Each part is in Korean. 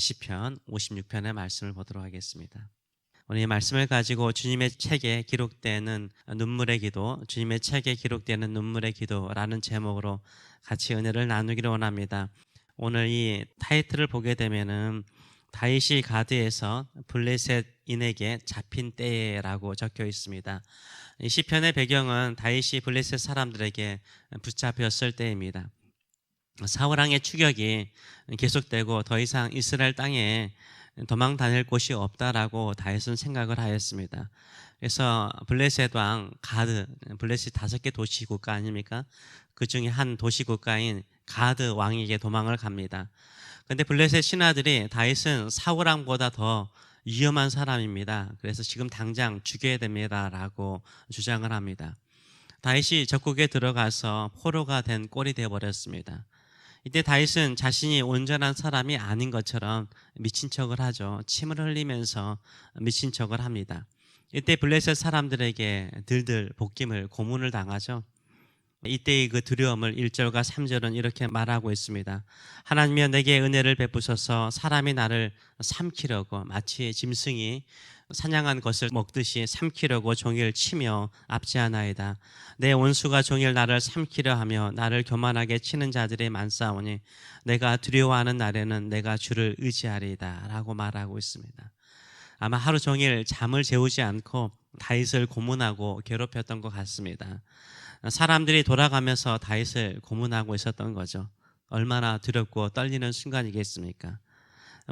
시편 56편의 말씀을 보도록 하겠습니다. 오늘 이 말씀을 가지고 주님의 책에 기록되는 눈물의 기도, 주님의 책에 기록되는 눈물의 기도라는 제목으로 같이 은혜를 나누기를 원합니다. 오늘 이 타이틀을 보게 되면은 다윗이 가드에서 블레셋인에게 잡힌 때라고 적혀 있습니다. 이 시편의 배경은 다윗이 블레셋 사람들에게 붙잡혔을 때입니다. 사울왕의 추격이 계속되고 더 이상 이스라엘 땅에 도망 다닐 곳이 없다라고 다윗은 생각을 하였습니다. 그래서 블레셋 왕 가드, 블레셋 다섯 개 도시 국가 아닙니까? 그 중에 한 도시 국가인 가드 왕에게 도망을 갑니다. 근데 블레셋 신하들이 다윗은 사울 왕보다 더 위험한 사람입니다. 그래서 지금 당장 죽여야 됩니다라고 주장을 합니다. 다윗이 적국에 들어가서 포로가 된 꼴이 되어 버렸습니다. 이때 다윗은 자신이 온전한 사람이 아닌 것처럼 미친 척을 하죠. 침을 흘리면서 미친 척을 합니다. 이때 블레셋 사람들에게 들들 복김을 고문을 당하죠. 이때의 그 두려움을 1절과 3절은 이렇게 말하고 있습니다. 하나님이여 내게 은혜를 베푸셔서 사람이 나를 삼키려고 마치 짐승이 사냥한 것을 먹듯이 삼키려고 종일 치며 압제하나이다. 내 원수가 종일 나를 삼키려 하며 나를 교만하게 치는 자들이 많사오니 내가 두려워하는 날에는 내가 주를 의지하리이다. 라고 말하고 있습니다. 아마 하루 종일 잠을 재우지 않고 다윗을 고문하고 괴롭혔던 것 같습니다. 사람들이 돌아가면서 다윗을 고문하고 있었던 거죠. 얼마나 두렵고 떨리는 순간이겠습니까?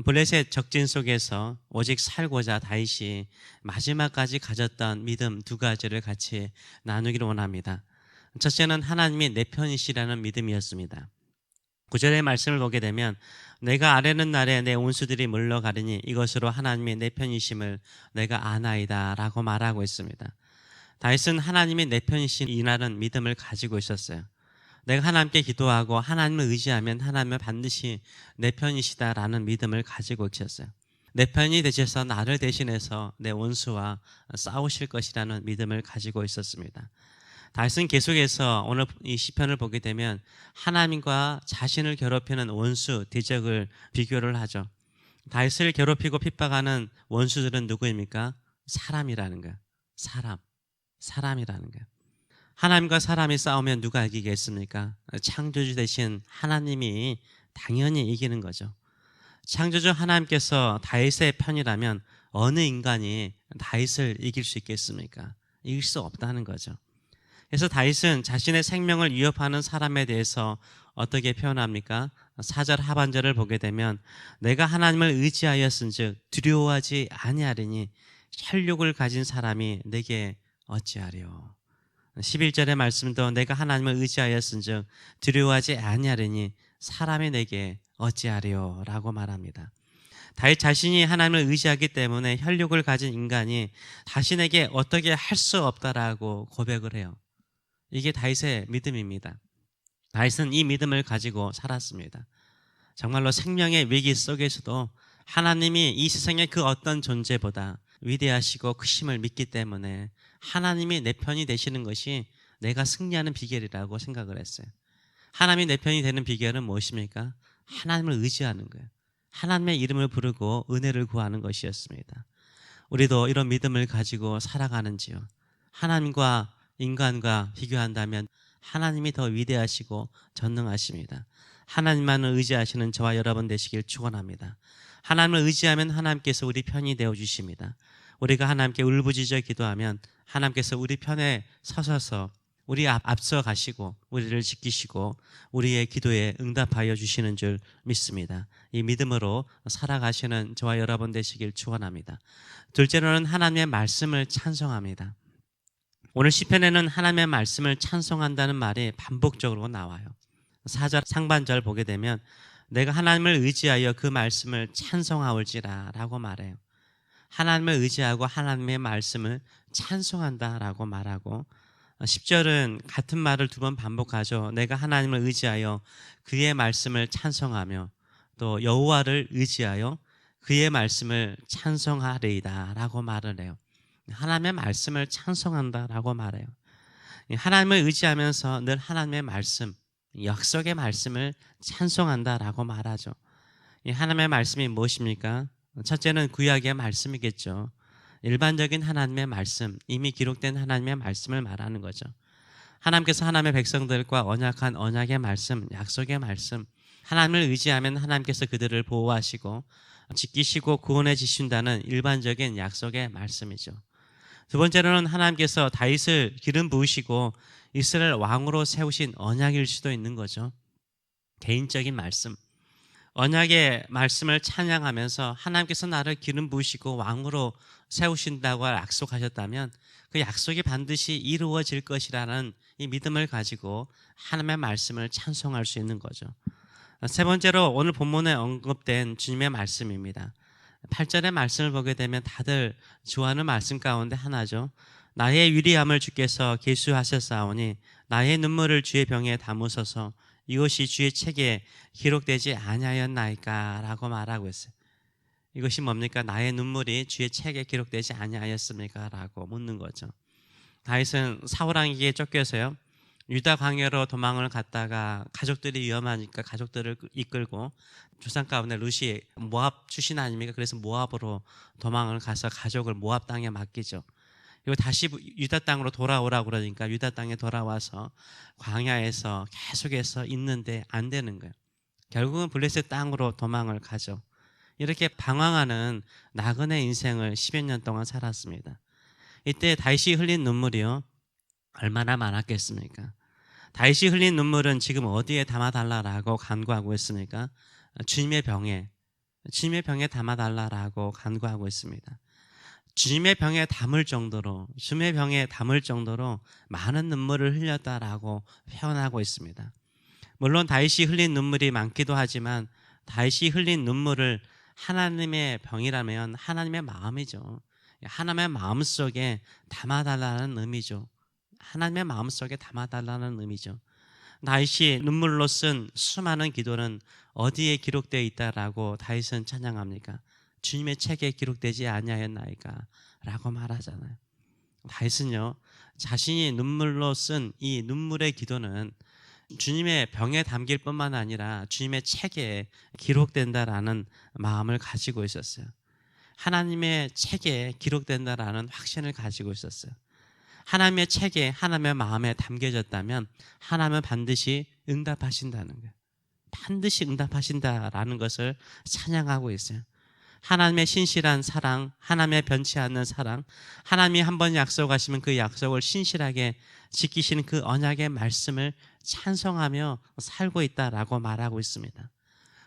블레셋 적진 속에서 오직 살고자 다윗이 마지막까지 가졌던 믿음 두 가지를 같이 나누기를 원합니다. 첫째는 하나님이 내 편이시라는 믿음이었습니다. 구절의 말씀을 보게 되면 내가 아래는 날에 내 온수들이 물러가리니 이것으로 하나님의 내 편이심을 내가 아나이다라고 말하고 있습니다. 다윗은 하나님이 내 편이시라는 믿음을 가지고 있었어요. 내가 하나님께 기도하고 하나님을 의지하면 하나님은 반드시 내 편이시다라는 믿음을 가지고 계셨어요. 내 편이 되셔서 나를 대신해서 내 원수와 싸우실 것이라는 믿음을 가지고 있었습니다. 다윗은 계속해서 오늘 이 시편을 보게 되면 하나님과 자신을 괴롭히는 원수 대적을 비교를 하죠. 다윗을 괴롭히고 핍박하는 원수들은 누구입니까? 사람이라는 거예요. 사람. 사람이라는 거예요. 하나님과 사람이 싸우면 누가 이기겠습니까? 창조주 대신 하나님이 당연히 이기는 거죠. 창조주 하나님께서 다윗의 편이라면 어느 인간이 다윗을 이길 수 있겠습니까? 이길 수 없다는 거죠. 그래서 다윗은 자신의 생명을 위협하는 사람에 대해서 어떻게 표현합니까? 사절 하반절을 보게 되면 내가 하나님을 의지하였은즉 두려워하지 아니하리니 혈육을 가진 사람이 내게 어찌하려 11절의 말씀도 내가 하나님을 의지하였은즉 두려워하지 아니하리니 사람이 내게 어찌하리요라고 말합니다. 다윗 자신이 하나님을 의지하기 때문에 혈육을 가진 인간이 자신에게 어떻게 할 수 없다라고 고백을 해요. 이게 다윗의 믿음입니다. 다윗은 이 믿음을 가지고 살았습니다. 정말로 생명의 위기 속에서도 하나님이 이 세상의 그 어떤 존재보다 위대하시고 크심을 믿기 때문에 하나님이 내 편이 되시는 것이 내가 승리하는 비결이라고 생각을 했어요. 하나님이 내 편이 되는 비결은 무엇입니까? 하나님을 의지하는 거예요. 하나님의 이름을 부르고 은혜를 구하는 것이었습니다. 우리도 이런 믿음을 가지고 살아가는지요. 하나님과 인간과 비교한다면 하나님이 더 위대하시고 전능하십니다. 하나님만을 의지하시는 저와 여러분 되시길 축원합니다. 하나님을 의지하면 하나님께서 우리 편이 되어 주십니다. 우리가 하나님께 울부짖어 기도하면 하나님께서 우리 편에 서셔서 우리 앞, 앞서 가시고 우리를 지키시고 우리의 기도에 응답하여 주시는 줄 믿습니다. 이 믿음으로 살아가시는 저와 여러분 되시길 축원합니다. 둘째로는 하나님의 말씀을 찬송합니다. 오늘 시편에는 하나님의 말씀을 찬송한다는 말이 반복적으로 나와요. 사절 상반절 보게 되면 내가 하나님을 의지하여 그 말씀을 찬송하올지라라고 말해요. 하나님을 의지하고 하나님의 말씀을 찬송한다라고 말하고 10절은 같은 말을 두 번 반복하죠. 내가 하나님을 의지하여 그의 말씀을 찬송하며 또 여호와를 의지하여 그의 말씀을 찬송하리이다라고 말을 해요. 하나님의 말씀을 찬송한다라고 말해요. 하나님을 의지하면서 늘 하나님의 말씀, 약속의 말씀을 찬송한다라고 말하죠. 이 하나님의 말씀이 무엇입니까? 첫째는 구약의 말씀이겠죠. 일반적인 하나님의 말씀, 이미 기록된 하나님의 말씀을 말하는 거죠. 하나님께서 하나님의 백성들과 언약한 언약의 말씀, 약속의 말씀, 하나님을 의지하면 하나님께서 그들을 보호하시고 지키시고 구원해 주신다는 일반적인 약속의 말씀이죠. 두 번째로는 하나님께서 다윗을 기름 부으시고 이스라엘 왕으로 세우신 언약일 수도 있는 거죠. 개인적인 말씀. 언약의 말씀을 찬양하면서 하나님께서 나를 기름 부으시고 왕으로 세우신다고 약속하셨다면 그 약속이 반드시 이루어질 것이라는 이 믿음을 가지고 하나님의 말씀을 찬송할 수 있는 거죠. 세 번째로 오늘 본문에 언급된 주님의 말씀입니다. 8절의 말씀을 보게 되면 다들 좋아하는 말씀 가운데 하나죠. 나의 유리함을 주께서 계수하셨사오니 나의 눈물을 주의 병에 담으소서 이것이 주의 책에 기록되지 아니하였나이까라고 말하고 있어요. 이것이 뭡니까? 나의 눈물이 주의 책에 기록되지 아니하였습니까라고 묻는 거죠. 다윗은 사울 왕에게 쫓겨서요. 유다 광야로 도망을 갔다가 가족들이 위험하니까 가족들을 이끌고 조상 가운데 루시 모압 출신 아닙니까? 그래서 모압으로 도망을 가서 가족을 모압 땅에 맡기죠. 그리고 다시 유다 땅으로 돌아오라 그러니까 유다 땅에 돌아와서 광야에서 계속해서 있는데 안 되는 거예요. 결국은 블레셋 땅으로 도망을 가죠. 이렇게 방황하는 나그네 인생을 10여 년 동안 살았습니다. 이때 다윗이 흘린 눈물이요. 얼마나 많았겠습니까? 다윗이 흘린 눈물은 지금 어디에 담아달라라고 간구하고 있습니까? 주님의 병에, 주님의 병에 담아달라라고 간구하고 있습니다. 주님의 병에 담을 정도로, 주님의 병에 담을 정도로 많은 눈물을 흘렸다라고 표현하고 있습니다. 물론 다윗이 흘린 눈물이 많기도 하지만 다윗이 흘린 눈물을 하나님의 병이라면 하나님의 마음이죠. 하나님의 마음 속에 담아달라는 의미죠. 하나님의 마음 속에 담아달라는 의미죠. 다윗이 눈물로 쓴 수많은 기도는 어디에 기록되어 있다라고 다윗은 찬양합니까? 주님의 책에 기록되지 아니하였나이까 라고 말하잖아요. 다윗은요 자신이 눈물로 쓴 이 눈물의 기도는 주님의 병에 담길 뿐만 아니라 주님의 책에 기록된다라는 마음을 가지고 있었어요. 하나님의 책에 기록된다라는 확신을 가지고 있었어요. 하나님의 책에 하나님의 마음에 담겨졌다면 하나님은 반드시 응답하신다는 거예요. 반드시 응답하신다라는 것을 찬양하고 있어요. 하나님의 신실한 사랑, 하나님의 변치 않는 사랑, 하나님이 한 번 약속하시면 그 약속을 신실하게 지키시는 그 언약의 말씀을 찬성하며 살고 있다라고 말하고 있습니다.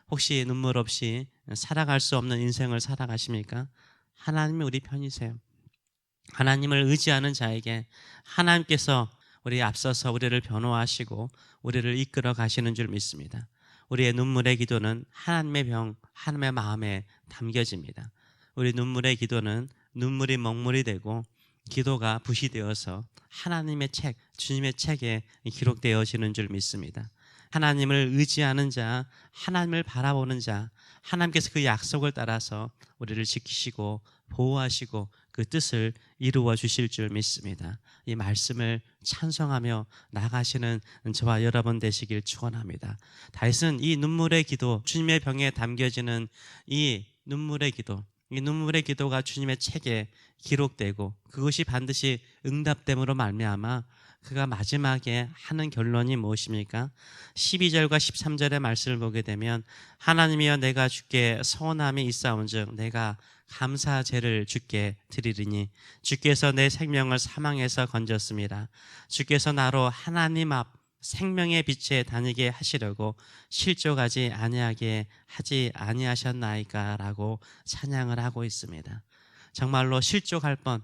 혹시 눈물 없이 살아갈 수 없는 인생을 살아가십니까? 하나님이 우리 편이세요. 하나님을 의지하는 자에게 하나님께서 우리 앞서서 우리를 변호하시고 우리를 이끌어 가시는 줄 믿습니다. 우리의 눈물의 기도는 하나님의 병, 하나님의 마음에 담겨집니다. 우리 눈물의 기도는 눈물이 먹물이 되고 기도가 붓이 되어서 하나님의 책, 주님의 책에 기록되어지는 줄 믿습니다. 하나님을 의지하는 자, 하나님을 바라보는 자, 하나님께서 그 약속을 따라서 우리를 지키시고 보호하시고 그 뜻을 이루어 주실 줄 믿습니다. 이 말씀을 찬성하며 나가시는 저와 여러분 되시길 축원합니다. 다윗은 이 눈물의 기도, 주님의 병에 담겨지는 이 눈물의 기도, 이 눈물의 기도가 주님의 책에 기록되고 그것이 반드시 응답됨으로 말미암아 그가 마지막에 하는 결론이 무엇입니까? 12절과 13절의 말씀을 보게 되면 하나님이여 내가 주께 서원함이 있사온즉 내가 감사제를 주께 드리리니 주께서 내 생명을 사망에서 건졌습니다. 주께서 나로 하나님 앞 생명의 빛에 다니게 하시려고 실족하지 아니하게 하지 아니하셨나이까라고 찬양을 하고 있습니다. 정말로 실족할 뻔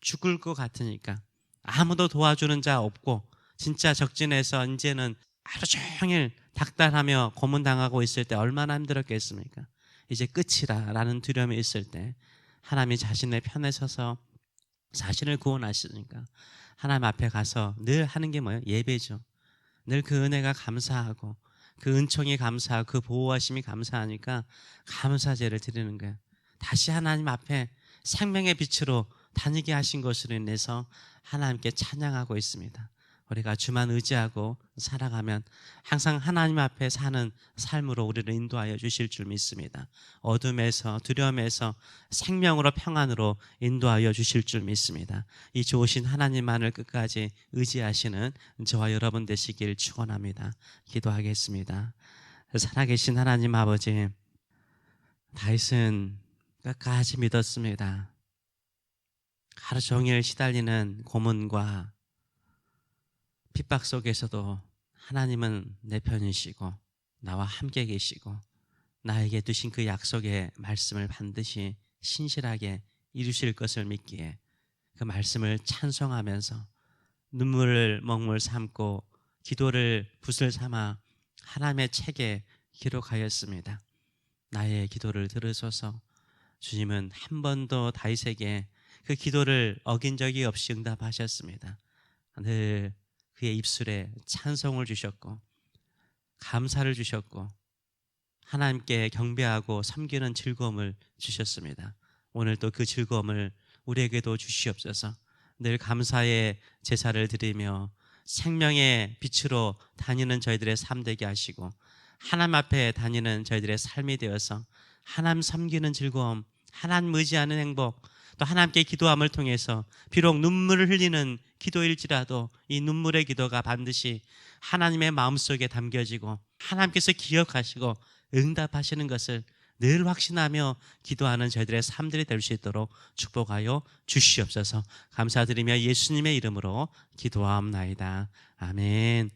죽을 것 같으니까 아무도 도와주는 자 없고 진짜 적진에서 이제는 하루 종일 닥달하며 고문당하고 있을 때 얼마나 힘들었겠습니까? 이제 끝이라라는 두려움이 있을 때 하나님이 자신의 편에 서서 자신을 구원하시니까 하나님 앞에 가서 늘 하는 게 뭐예요? 예배죠. 늘 그 은혜가 감사하고 그 은총이 감사하고 그 보호하심이 감사하니까 감사제를 드리는 거예요. 다시 하나님 앞에 생명의 빛으로 다니게 하신 것으로 인해서 하나님께 찬양하고 있습니다. 우리가 주만 의지하고 살아가면 항상 하나님 앞에 사는 삶으로 우리를 인도하여 주실 줄 믿습니다. 어둠에서 두려움에서 생명으로 평안으로 인도하여 주실 줄 믿습니다. 이 좋으신 하나님만을 끝까지 의지하시는 저와 여러분 되시길 축원합니다. 기도하겠습니다. 살아계신 하나님 아버지 다윗은 끝까지 믿었습니다. 하루 종일 시달리는 고문과 핍박 속에서도 하나님은 내 편이시고 나와 함께 계시고 나에게 두신 그 약속의 말씀을 반드시 신실하게 이루실 것을 믿기에 그 말씀을 찬송하면서 눈물을 먹물 삼고 기도를 붓을 삼아 하나님의 책에 기록하였습니다. 나의 기도를 들으소서 주님은 한 번도 다윗에게 그 기도를 어긴 적이 없이 응답하셨습니다. 늘 그의 입술에 찬송을 주셨고 감사를 주셨고 하나님께 경배하고 섬기는 즐거움을 주셨습니다. 오늘 또그 즐거움을 우리에게도 주시옵소서. 늘 감사의 제사를 드리며 생명의 빛으로 다니는 저희들의 삶 되게 하시고 하나님 앞에 다니는 저희들의 삶이 되어서 하나님 섬기는 즐거움, 하나님 의지하는 행복, 또 하나님께 기도함을 통해서 비록 눈물을 흘리는 기도일지라도 이 눈물의 기도가 반드시 하나님의 마음속에 담겨지고 하나님께서 기억하시고 응답하시는 것을 늘 확신하며 기도하는 저희들의 삶들이 될 수 있도록 축복하여 주시옵소서. 감사드리며 예수님의 이름으로 기도하옵나이다. 아멘.